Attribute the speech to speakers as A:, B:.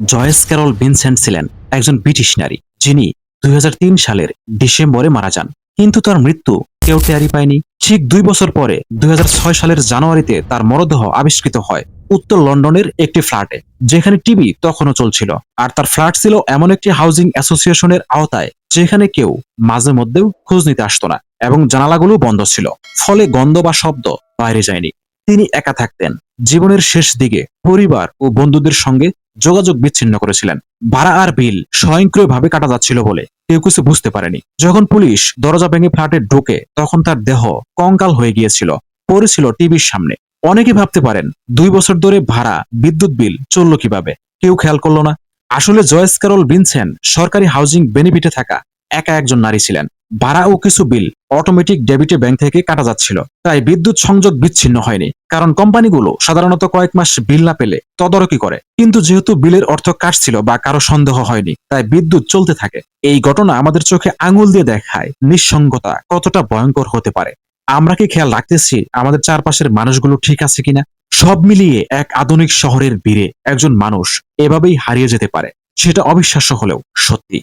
A: Joyce Carol Vincent ছিলেন একজন British নারী, যিনি দুই হাজার তিন সালের ডিসেম্বরে মারা যান। কিন্তু তার মৃত্যু কেউ টেরি পায়নি। ঠিক দুই বছর পরে দুই হাজার ছয় সালের জানুয়ারিতে তার মরদেহ আবিষ্কৃত হয় উত্তর লন্ডনের একটি ফ্ল্যাটে, যেখানে টিভি তখনও চলছিল। আর তার ফ্ল্যাট ছিল এমন একটি হাউজিং অ্যাসোসিয়েশনের আওতায়, যেখানে কেউ মাঝে মধ্যেও খোঁজ নিতে আসতো না এবং জানালাগুলো বন্ধ ছিল। ফলে গন্ধ বা শব্দ বাইরে যায়নি। তিনি একা থাকতেন। জীবনের শেষ দিকে পরিবার ও বন্ধুদের সঙ্গে যোগাযোগ বিচ্ছিন্ন করেছিলেন। ভাড়া আর বিল স্বয়ংক্রিয়ভাবে কাটা যাচ্ছিল বলে কেউ কিছু বুঝতে পারেনি। যখন পুলিশ দরজা ভেঙে ফ্ল্যাটে ঢোকে, তখন তার দেহ কঙ্কাল হয়ে গিয়েছিল, পড়েছিল টিভির সামনে। অনেকে ভাবতে পারেন, দুই বছর ধরে ভাড়া, বিদ্যুৎ বিল চলল কীভাবে? কেউ খেয়াল করল না। আসলে জয়েস ক্যারল ভিনসেন্ট সরকারি হাউজিং বেনিফিটে থাকা, একা একজন নারী ছিলেন। ভাড়া ও কিছু বিল অটোমেটিক ডেবিটে ব্যাংক থেকে কাটা যাচ্ছিল। তাই বিদ্যুৎ সংযোগ বিচ্ছিন্ন হয়নি, কারণ কোম্পানিগুলো সাধারণত কয়েক মাস বিল না পেলে তদারকি করে। কিন্তু যেহেতু বিলের অর্থ কাটছিল বা কারও সন্দেহ হয়নি, তাই বিদ্যুৎ চলতে থাকে। এই ঘটনা আমাদের চোখে আঙুল দিয়ে দেখায় নিঃসঙ্গতা কতটা ভয়ঙ্কর হতে পারে। আমরা কি খেয়াল রাখতেছি আমাদের চারপাশের মানুষগুলো ঠিক আছে কিনা? সব মিলিয়ে এক আধুনিক শহরের বীরে একজন মানুষ এভাবেই হারিয়ে যেতে পারে, সেটা অবিশ্বাস্য হলেও সত্যি।